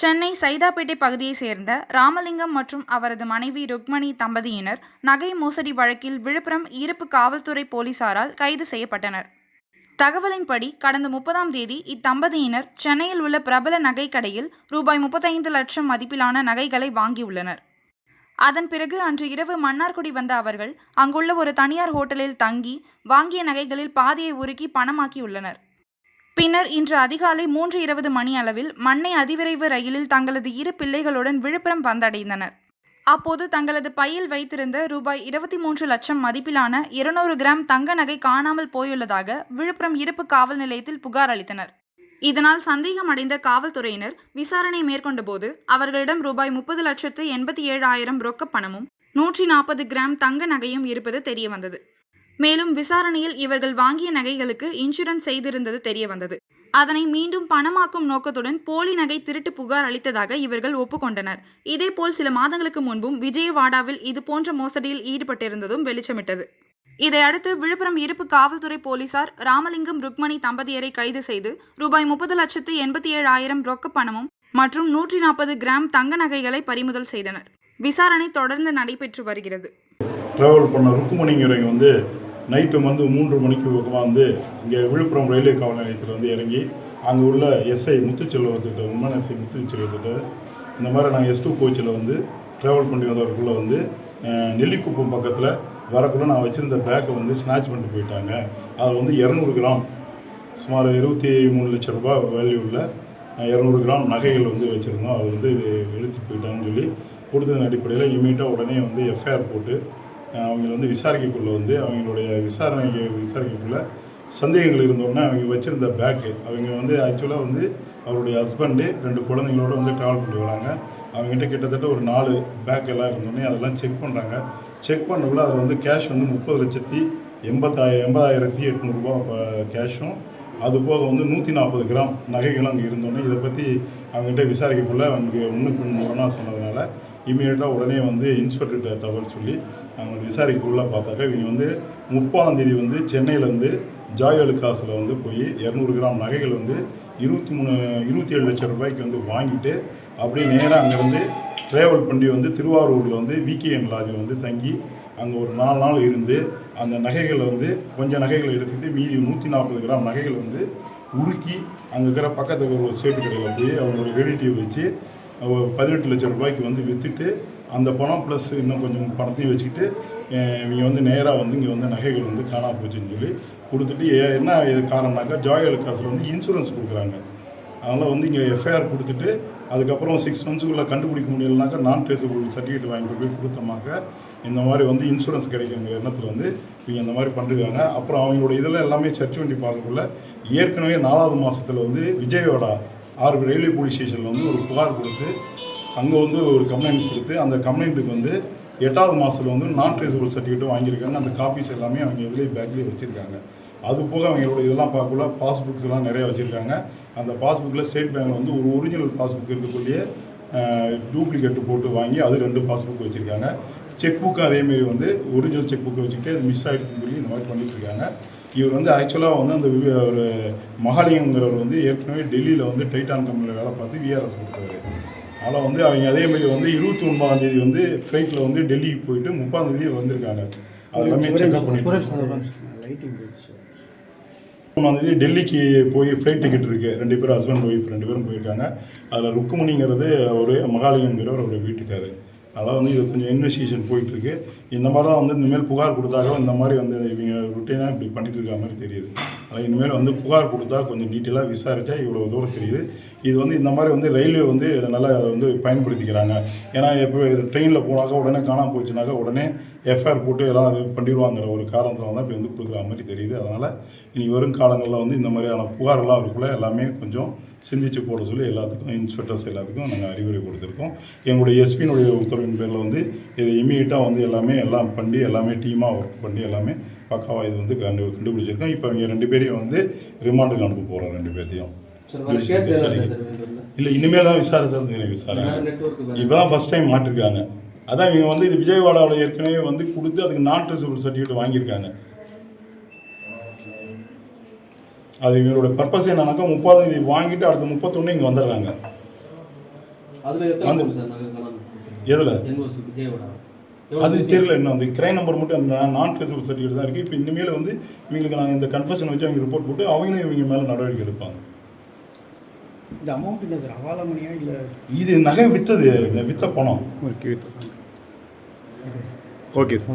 சென்னை சைதாப்பேட்டை பகுதியைச் சேர்ந்த ராமலிங்கம் மற்றும் அவரது மனைவி ருக்மணி தம்பதியினர் நகை மோசடி வழக்கில் விழுப்புரம் இருப்பு காவல்துறை போலீசாரால் கைது செய்யப்பட்டனர். தகவலின்படி கடந்த முப்பதாம் தேதி இத்தம்பதியினர் சென்னையில் உள்ள பிரபல நகைக் கடையில் ரூபாய் முப்பத்தைந்து லட்சம் மதிப்பிலான நகைகளை வாங்கியுள்ளனர். அதன் பிறகு அன்று இரவு மன்னார்குடி வந்த அவர்கள் அங்குள்ள ஒரு தனியார் ஹோட்டலில் தங்கி வாங்கிய நகைகளில் பாதியை உருக்கி பணமாக்கியுள்ளனர். பின்னர் இன்று அதிகாலை மூன்று இருபது மணி அளவில் மண்ணை அதிவிரைவு ரயிலில் தங்களது இரு பிள்ளைகளுடன் விழுப்புரம் வந்தடைந்தனர். அப்போது தங்களது பையில் வைத்திருந்த ரூபாய் இருபத்தி மூன்று லட்சம் மதிப்பிலான இருநூறு கிராம் தங்க நகை காணாமல் போயுள்ளதாக விழுப்புரம் இருப்பு காவல் நிலையத்தில் புகார் அளித்தனர். இதனால் சந்தேகமடைந்த காவல்துறையினர் விசாரணை மேற்கொண்டபோது அவர்களிடம் ரூபாய் முப்பது லட்சத்து எண்பத்தி ஏழாயிரம் ரொக்க பணமும் நூற்றி நாற்பது கிராம் தங்க நகையும் இருப்பது தெரியவந்தது. மேலும் விசாரணையில் இவர்கள் வாங்கிய நகைகளுக்கு இன்சூரன்ஸ் செய்திருந்தது தெரிய வந்தது அதனை மீண்டும் பணமாக்கும் நோக்கத்துடன் போலி நகை திருட்டு புகார் அளித்ததாக இவர்கள் ஒப்புக்கொண்டனர். இதேபோல் சில மாதங்களுக்கு முன்பும் விஜயவாடாவில் இதுபோன்ற மோசடியில் ஈடுபட்டிருந்ததும் வெளிச்சமிட்டது. இதையடுத்து விழுப்புரம் இருப்பு காவல்துறை போலீசார் ராமலிங்கம் ருக்மணி தம்பதியரை கைது செய்து ரூபாய் முப்பது லட்சத்து எண்பத்தி ஏழு ஆயிரம் பணமும் மற்றும் நூற்றி நாற்பது கிராம் தங்க நகைகளை பறிமுதல் செய்தனர். விசாரணை தொடர்ந்து நடைபெற்று வருகிறது. டிராவல் பண்ண ருக்குமணிங்கிறவங்க வந்து நைட்டு வந்து மூன்று மணிக்கு பக்கமாக வந்து இங்கே விழுப்புரம் ரயில்வே காவல் நிலையத்தில் வந்து இறங்கி அங்கே உள்ள எஸ்ஐ முத்துச்செல்வத்திட்ட உமன் எஸ்ஐ முத்துச்செல்வத்திட்ட இந்த மாதிரி நான் எஸ் டூ கோச்சில் வந்து ட்ராவல் பண்ணி வந்தவருக்குள்ளே வந்து நெல்லிக்குப்பம் பக்கத்தில் வரக்குள்ளே நான் வச்சுருந்த பேக்கை வந்து ஸ்நாச் பண்ணிட்டு போயிட்டாங்க. அது வந்து இரநூறு கிராம். சுமார் இருபத்தி மூணு லட்சம் ரூபாய் வேல்யூ உள்ள இரநூறு கிராம் நகைகள் வந்து வச்சுருந்தோம். அது வந்து இது எழுத்து போயிட்டாங்கன்னு சொல்லி கொடுத்ததன் அடிப்படையில் இமீடியட்டாக உடனே வந்து எஃப்ஐஆர் போட்டு அவங்க வந்து விசாரிக்கக்குள்ள வந்து அவங்களுடைய விசாரணை விசாரிக்கக்குள்ள சந்தேகங்கள் இருந்தோடனே அவங்க வச்சுருந்த பேக்கு அவங்க வந்து ஆக்சுவலாக வந்து அவருடைய ஹஸ்பண்டு ரெண்டு குழந்தைங்களோட வந்து ட்ராவல் பண்ணி வராங்க. அவங்ககிட்ட கிட்டத்தட்ட ஒரு நாலு பேக் எல்லாம் இருந்தோடனே அதெல்லாம் செக் பண்ணுறாங்க செக் பண்ணக்குள்ள அது வந்து கேஷ் வந்து முப்பது லட்சத்தி எண்பத்தாயிரம் எண்பதாயிரத்தி எட்நூறுபா கேஷும் அது போக வந்து நூற்றி நாற்பது கிராம் நகைகளும் அங்கே இருந்தோடனே இதை பற்றி அவங்ககிட்ட விசாரிக்கக்குள்ள அவங்களுக்கு முன்னுக்கு முரணாக சொன்னதுனால இமீடியட்டாக உடனே வந்து இன்ஸ்பெக்டர்கிட்ட தகவல் சொல்லி அவங்களுக்கு விசாரிக்கக்குள்ளே பார்த்தாக்கா இவங்க வந்து முப்பதாம் தேதி வந்து சென்னையிலேருந்து ஜாய் அலுக்காஸில் வந்து போய் இரநூறு கிராம் நகைகள் வந்து இருபத்தி மூணு இருபத்தி ஏழு லட்சம் ரூபாய்க்கு வந்து வாங்கிட்டு அப்படியே நேராக அங்கேருந்து ட்ராவல் பண்ணி வந்து திருவாரூரில் வந்து விகேஎன் லாஜில் வந்து தங்கி அங்கே ஒரு நாலு நாள் இருந்து அந்த நகைகளை வந்து கொஞ்சம் நகைகளை எடுத்துகிட்டு மீதி நூற்றி நாற்பது கிராம் நகைகளை வந்து உருக்கி அங்கே இருக்கிற பக்கத்தில் ஒரு சேட்டு கடையில் போய் அவங்களோட ரிலேட்டிவ் வச்சு ஒரு பதினெட்டு லட்சம் ரூபாய்க்கு வந்து விற்றுட்டு அந்த பணம் ப்ளஸ் இன்னும் கொஞ்சம் பணத்தையும் வச்சுக்கிட்டு இவங்க வந்து நேராக வந்து இங்கே வந்து நகைகள் வந்து காணாமல் போச்சுன்னு சொல்லி கொடுத்துட்டு ஏ- என்ன இது காரணம்னாக்கா ஜாய் அலுக்காஸில் வந்து இன்சூரன்ஸ் கொடுக்குறாங்க. அதனால் வந்து இங்கே எஃப்ஐஆர் கொடுத்துட்டு அதுக்கப்புறம் சிக்ஸ் மந்த்ஸுக்குள்ளே கண்டுபிடிக்க முடியலனாக்கா நான் ட்ரேசபிள் சர்டிஃபிகேட் வாங்கிட்டு போய் கொடுத்தோமாக்க இந்த மாதிரி வந்து இன்சூரன்ஸ் கிடைக்கிற எண்ணத்தில் வந்து இவங்க இந்த மாதிரி பண்ணிருக்காங்க. அப்புறம் அவங்களோட இதில் எல்லாமே சர்ச் வண்டி பார்க்கக்குள்ள ஏற்கனவே நாலாவது மாதத்தில் வந்து விஜயோட ஆறு ரயில்வே போலீஸ் ஸ்டேஷனில் வந்து ஒரு புகார் கொடுத்து அங்கே வந்து ஒரு கம்ப்ளைண்ட் கொடுத்து அந்த கம்ப்ளைண்ட்டுக்கு வந்து எட்டாவது மாதத்தில் வந்து நான் ட்ரேசபிள் சர்டிஃபிகேட்டும் வாங்கியிருக்காங்க. அந்த காப்பீஸ் எல்லாமே அவங்க இதுலேயே பேக்லேயே வச்சுருக்காங்க. அது போக அவங்களோட இதெல்லாம் பார்க்கக்குள்ள பாஸ்புக்ஸ் எல்லாம் நிறைய வச்சுருக்காங்க. அந்த பாஸ்புக்கில் ஸ்டேட் பேங்கில் வந்து ஒரு ஒரிஜினல் பாஸ்புக் இருக்கக்குள்ளேயே டூப்ளிகேட் போட்டு வாங்கி அது ரெண்டு பாஸ்புக் வச்சுருக்காங்க. செக் புக்கு அதேமாரி வந்து ஒரிஜினல் செக் புக்கை வச்சுக்கிட்டு அது மிஸ் ஆகிடுச்சுன்னு சொல்லி இந்த மாதிரி பண்ணிட்டு இருக்காங்க. இவர் வந்து ஆக்சுவலாக வந்து அந்த வி- ஒரு மகாலிங்கங்கிறவர் வந்து ஏற்கனவே டெல்லியில் வந்து டைட்டான் கம்பெனியில் வேலை பார்த்து விஆர்எஸ் கொடுத்தவர். அதனால் வந்து அவங்க அதேமாரி வந்து இருபத்தி ஒன்பதாம் தேதி வந்து ஃப்ளைட்டில் வந்து டெல்லிக்கு போயிட்டு முப்பதாம் தேதி வந்திருக்காங்க. அது எல்லாமே செக்அப் பண்ணிட்டு மூணாம் தேதி டெல்லிக்கு போய் ஃப்ளைட் டிக்கெட் இருக்குது ரெண்டு பேரும் ஹஸ்பண்ட் ஒய்ஃப் ரெண்டு பேரும் போயிருக்காங்க. அதில் ருக்குமணிங்கிறது ஒரு மகாலிங்கங்கிறவர் அவர் வீட்டுக்காரு. அதனால் வந்து இது கொஞ்சம் இன்வெஸ்டிகேஷன் போயிட்டுருக்கு. இந்த மாதிரி தான் வந்து இனிமேல் புகார் கொடுத்தாக இந்த மாதிரி வந்து இவங்க ருட்டீனாக இப்படி பண்ணிட்டு இருக்க மாதிரி தெரியுது. அதனால் இனிமேல் வந்து புகார் கொடுத்தா கொஞ்சம் டீட்டெயிலாக விசாரித்தா இவ்வளோ தூரம் தெரியுது. இது வந்து இந்த மாதிரி வந்து ரயில்வே வந்து நல்லா அதை வந்து பயன்படுத்திக்கிறாங்க. ஏன்னா எப்போ ட்ரெயினில் போனாக்கா உடனே காணாமல் போச்சுனாக்கா உடனே எஃப்ஐஆர் போட்டு எல்லாம் இது பண்ணிடுவாங்கிற ஒரு காரணத்தில் தான் இப்போ வந்து கொடுக்குற மாதிரி தெரியுது. அதனால் இனி வரும் காலங்களில் வந்து இந்த மாதிரியான புகாரெல்லாம் இருக்குள்ள எல்லாமே கொஞ்சம் சிந்திச்சு போட சொல்லி எல்லாத்துக்கும் இன்ஸ்பெக்டர்ஸ் எல்லாத்துக்கும் நாங்கள் அறிவுரை கொடுத்துருக்கோம். எங்களுடைய எஸ்பியினுடைய உத்தரவின் பேரில் வந்து இதை இமீடியட்டாக வந்து எல்லாமே எல்லாம் பண்ணி எல்லாமே டீமாக ஒர்க் பண்ணி எல்லாமே பக்காவாக இது வந்து கண்டு கண்டுபிடிச்சிருக்கோம். இப்போ அவங்க ரெண்டு பேரையும் வந்து ரிமாண்டுக்கு அனுப்ப போகிறோம் ரெண்டு பேர்த்தையும். இல்லை இனிமேல் தான் விசாரிச்சு விசாரணை இப்போ தான் ஃபஸ்ட் டைம் மாட்டிருக்காங்க. அதான் இவங்க வந்து இது விஜயவாடாவில் ஏற்கனவே வந்து கொடுத்து அதுக்கு நான் ட்ரெசபிள் சர்டிஃபிகேட் வாங்கியிருக்காங்க. அது இவங்களோட பர்பஸ் என்னன்னாக்கா முப்பதாம் தேதி வாங்கிட்டு அடுத்த முப்பத்தொன்று இங்கே வந்துடுறாங்க. எதில்? அது தெரியல என்ன வந்து கிரை நம்பர் மட்டும் அந்த நான் ட்ரேசபிள் சர்டிஃபிகேட் தான் இருக்குது இப்போ இனிமேல் வந்து இவங்களுக்கு நாங்கள் இந்த கன்ஃபர்ஷன் வச்சு அவங்க ரிப்போர்ட் போட்டு அவங்களும் இவங்க மேலே நடவடிக்கை எடுப்பாங்க. இந்த அமௌண்ட் சார் அவாலமணியா இல்லை? இது நகை வித்தது இந்த வித்த பணம். Okay okay sir.